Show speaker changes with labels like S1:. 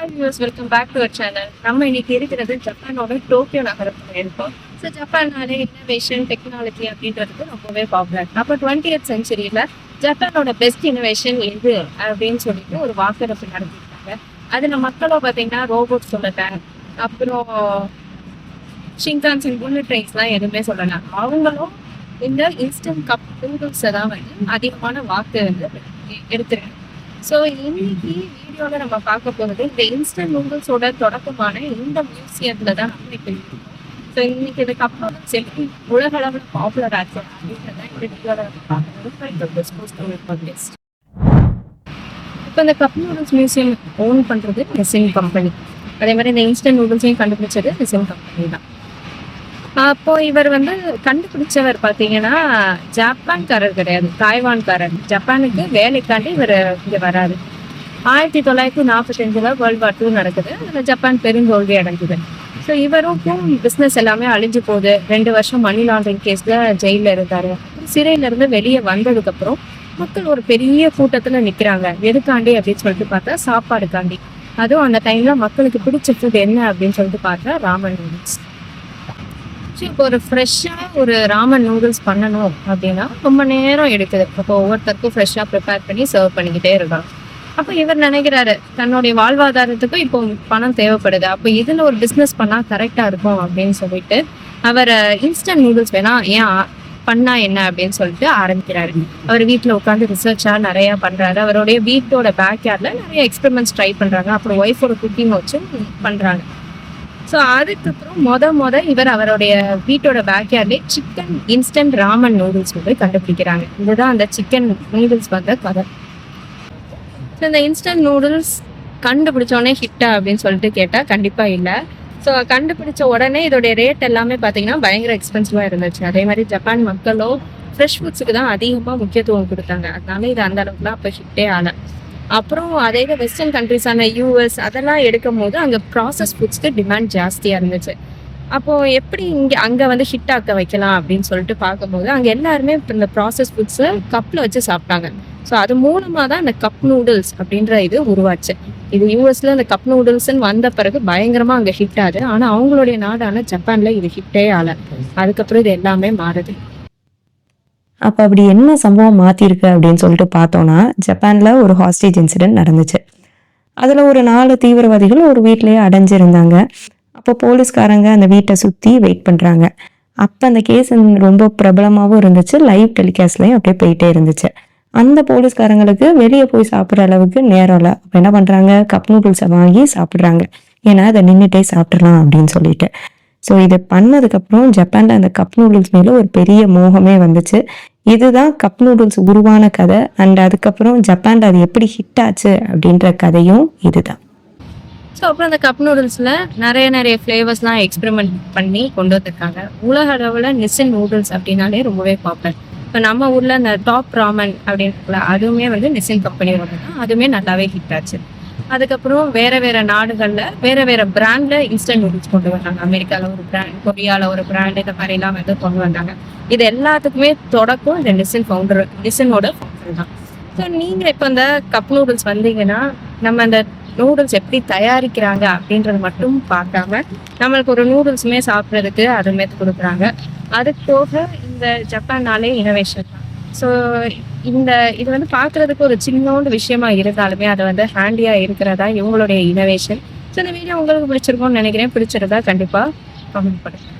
S1: Hi views welcome back to our channel நம்ம இன்னைக்கு இருக்கிறது ஜப்பானோட டோக்கியோ நகரத்தில் இருக்கோம். ஸோ ஜப்பானாலே இன்னோவேஷன் டெக்னாலஜி அப்படின்றது ரொம்பவே பாப்புலர் அப்போ டுவெண்ட்டி எய்த் செஞ்சுரியில் ஜப்பானோட பெஸ்ட் இன்னோவேஷன் எது அப்படின்னு சொல்லிட்டு ஒரு வாக்கெடுப்பு நடத்திருக்காங்க. அதில் மக்களோ பார்த்தீங்கன்னா ரோபோட் சொல்லட்டேன் அப்புறம் ஷிங்கான்சின் புல்லட் ட்ரெயின்ஸ்லாம் எதுவுமே சொல்லலாம். அவங்களும் இந்த இன்ஸ்டன்ட் கப் நூடுல்ஸை தான் வந்து அதிகமான வாக்கு வந்து எடுத்துருக்காங்க. ஸோ இன்னைக்கு வீடியோவில் நம்ம பார்க்க போகிறது இந்த இன்ஸ்டன்ட் நூடுல்ஸோட தொடக்கமான இந்த மியூசியத்தில் தான் நம்ம இப்போ இருக்கோம். ஸோ இன்னைக்கு இந்த கப் எப்படி உலக அளவில் பாப்புலர் ஆச்சு அப்படின்றத இப்போ இந்த கப் நூடுல்ஸ் மியூசியம் ஓன் பண்ணுறது நெசின் கம்பெனி அதே மாதிரி இந்த இன்ஸ்டன்ட் நூடுல்ஸையும் கண்டுபிடிச்சது நெசின் கம்பெனி தான். அப்போ இவர் வந்து கண்டுபிடிச்சவர் பார்த்தீங்கன்னா ஜப்பான்காரர் கிடையாது தாய்வான்காரர். ஜப்பானுக்கு வேலைக்காண்டி இவர் இங்கே வராரு. ஆயிரத்தி தொள்ளாயிரத்தி நாற்பத்தஞ்சில் வேர்ல்ட் வார் டூ நடக்குது. அதில் ஜப்பான் பெருந்தோல்வி அடைஞ்சுது. ஸோ இவருக்கும் பிஸ்னஸ் எல்லாமே அழிஞ்சு போகுது. ரெண்டு வருஷம் மணி லாண்டரிங் கேஸில் ஜெயிலில் இருந்தார் சிறையிலேருந்து வெளியே வந்ததுக்கப்புறம் மக்கள் ஒரு பெரிய கூட்டத்தில் நிற்கிறாங்க எதுக்காண்டி அப்படின்னு சொல்லிட்டு பார்த்தா சாப்பாடுக்காண்டி. அதுவும் அந்த டைம்ல மக்களுக்கு பிடிச்ச ஃபுட் என்ன அப்படின்னு சொல்லிட்டு பார்த்தா ராமன் நூடுல்ஸ் இப்போ ஒரு ஃப்ரெஷ்ஷாக ஒரு ராமன் நூடுல்ஸ் பண்ணணும் அப்படின்னா ரொம்ப நேரம் எடுக்குது. இப்போ ஒவ்வொருத்தருக்கும் ஃப்ரெஷ்ஷாக ப்ரிப்பேர் பண்ணி சர்வ் பண்ணிக்கிட்டே இருக்காங்க. அப்போ இவர் நினைக்கிறாரு தன்னுடைய வாழ்வாதாரத்துக்கும் இப்போ பணம் தேவைப்படுது. அப்போ இதில் ஒரு பிஸ்னஸ் பண்ணால் கரெக்டாக இருக்கும் அப்படின்னு சொல்லிட்டு அவர் இன்ஸ்டன்ட் நூடுல்ஸ் வேணா ஏன் பண்ணா என்ன அப்படின்னு சொல்லிட்டு ஆரம்பிக்கிறாரு. அவர் வீட்டில் உட்காந்து ரிசர்ச்சாக நிறையா பண்ணுறாரு அவருடைய வீட்டோட பேக் யார்டில் நிறைய எக்ஸ்பெரிமெண்ட்ஸ் ட்ரை பண்ணுறாங்க அப்புறம் ஒய்ஃபோட குக்கிங் வச்சு பண்ணுறாங்க ஸோ அதுக்கப்புறம் மொத மொத இவர் அவருடைய வீட்டோட பேக்யார்ட்லேயே சிக்கன் இன்ஸ்டன்ட் ராமன் நூடுல்ஸ் வந்து கண்டுபிடிக்கிறாங்க. இதுதான் அந்த சிக்கன் நூடுல்ஸ் வந்த கதை. ஸோ இந்த இன்ஸ்டன்ட் நூடுல்ஸ் கண்டுபிடிச்சோடனே ஹிட்டா அப்படின்னு சொல்லிட்டு கேட்டால் கண்டிப்பாக இல்லை. ஸோ கண்டுபிடிச்ச உடனே இதோடைய ரேட் எல்லாமே பார்த்தீங்கன்னா பயங்கர எக்ஸ்பென்சிவாக இருந்துச்சு. அதே மாதிரி ஜப்பான் மக்களோ ஃப்ரெஷ் ஃபுட்ஸுக்கு தான் அதிகமாக முக்கியத்துவம் கொடுத்தாங்க. அதனால இது அந்த அளவுக்குலாம் அப்போ ஹிட்டே ஆகலை. அப்புறம் அதே வெஸ்டர்ன் கண்ட்ரிஸான யூஎஸ் அதெல்லாம் எடுக்கும் போது அங்கே ப்ராசஸ் ஃபுட்ஸ்க்கு டிமாண்ட் ஜாஸ்தியாக இருந்துச்சு. அப்போ எப்படி இங்கே அங்கே வந்து ஹிட் ஆக்க வைக்கலாம் அப்படின்னு சொல்லிட்டு பார்க்கும்போது அங்கே எல்லாருமே இப்போ இந்த ப்ராசஸ் ஃபுட்ஸை கப்பில் வச்சு சாப்பிட்டாங்க. ஸோ அது மூலமாக தான் இந்த கப் நூடுல்ஸ் அப்படின்ற இது உருவாச்சு. இது யூஎஸில் இந்த கப் நூடுல்ஸ்ன்னு வந்த பிறகு பயங்கரமாக அங்கே ஹிட் ஆகுது. ஆனால் அவங்களுடைய நாடான ஜப்பானில் இது ஹிட்டே ஆகலை. அதுக்கப்புறம் இது எல்லாமே மாறுது.
S2: அப்போ அப்படி என்ன சம்பவம் மாற்றிருக்கு அப்படின்னு சொல்லிட்டு பார்த்தோன்னா ஜப்பானில் ஒரு ஹாஸ்டேஜ் இன்சிடென்ட் நடந்துச்சு. அதில் ஒரு நாலு தீவிரவாதிகள் ஒரு வீட்டிலேயே அடைஞ்சிருந்தாங்க. அப்போ போலீஸ்காரங்க அந்த வீட்டை சுற்றி வெயிட் பண்ணுறாங்க அப்போ அந்த கேஸ் ரொம்ப பிரபலமாகவும் இருந்துச்சு. லைவ் டெலிகாஸ்ட்லையும் அப்படியே போயிட்டே இருந்துச்சு. அந்த போலீஸ்காரங்களுக்கு வெளியே போய் சாப்பிட்ற அளவுக்கு நேரம் இல்லை. அப்போ என்ன பண்ணுறாங்க கப் நூடுல்ஸை வாங்கி சாப்பிட்றாங்க. ஏன்னா அதை நின்றுட்டே சாப்பிட்றலாம் அப்படின்னு சொல்லிட்டு. ஸோ இதை பண்ணதுக்கப்புறம் ஜப்பானில் அந்த கப் நூடுல்ஸ் மேலே ஒரு பெரிய மோகமே வந்துச்சு. இதுதான் கப் நூடுல்ஸ் உருவான கதை. அண்ட் அதுக்கப்புறம் ஜப்பான்ல அது எப்படி ஹிட் ஆச்சு அப்படின்ற கதையும் இதுதான்.
S1: ஸோ அப்புறம் அந்த கப் நூடுல்ஸில் நிறைய நிறைய ஃப்ளேவர்ஸ்லாம் எக்ஸ்பெரிமெண்ட் பண்ணி கொண்டு வந்திருக்காங்க. உலக அளவில் நிசின் நூடுல்ஸ் அப்படின்னாலே ரொம்பவே பாப்புலர் இப்போ நம்ம ஊரில் அந்த டாப் ராமன் அப்படின்னு அதுவுமே வந்து நிசின் கம்பெனியோட தான். அதுவுமே நல்லாவே ஹிட் ஆச்சு. அதுக்கப்புறம் வேற வேற நாடுகளில் வேற வேற பிராண்ட்ல இன்ஸ்டன்ட் நூடுல்ஸ் கொண்டு வந்தாங்க அமெரிக்காவில் ஒரு பிராண்ட் கொரியாவில் ஒரு பிராண்ட் இந்த மாதிரிலாம் வந்து கொண்டு வந்தாங்க. இது எல்லாத்துக்குமே தொடக்கம் இந்த நிசன் ஃபவுண்டர் நிசனோட ஃபவுண்டர் தான். ஸோ நீங்கள் இப்போ இந்த கப் நூடுல்ஸ் வந்தீங்கன்னா நம்ம அந்த நூடுல்ஸ் எப்படி தயாரிக்கிறாங்க அப்படின்றது மட்டும் பார்க்காம நம்மளுக்கு ஒரு நூடுல்ஸுமே சாப்பிட்றதுக்கு அதுமே கொடுக்குறாங்க. அது போக இந்த ஜப்பான்னாலே இனோவேஷன் தான். ஸோ இந்த இது வந்து பார்க்குறதுக்கு ஒரு சின்னோண்டு விஷயமா இருந்தாலுமே அது வந்து ஹேண்டியாக இருக்கிறதா இவங்களுடைய இனோவேஷன் ஸோ இந்த வீடியோ உங்களுக்கு பிடிச்சிருக்கும்னு நினைக்கிறேன். பிடிச்சிருந்தா கண்டிப்பாக கமெண்ட் பண்ணுங்கள்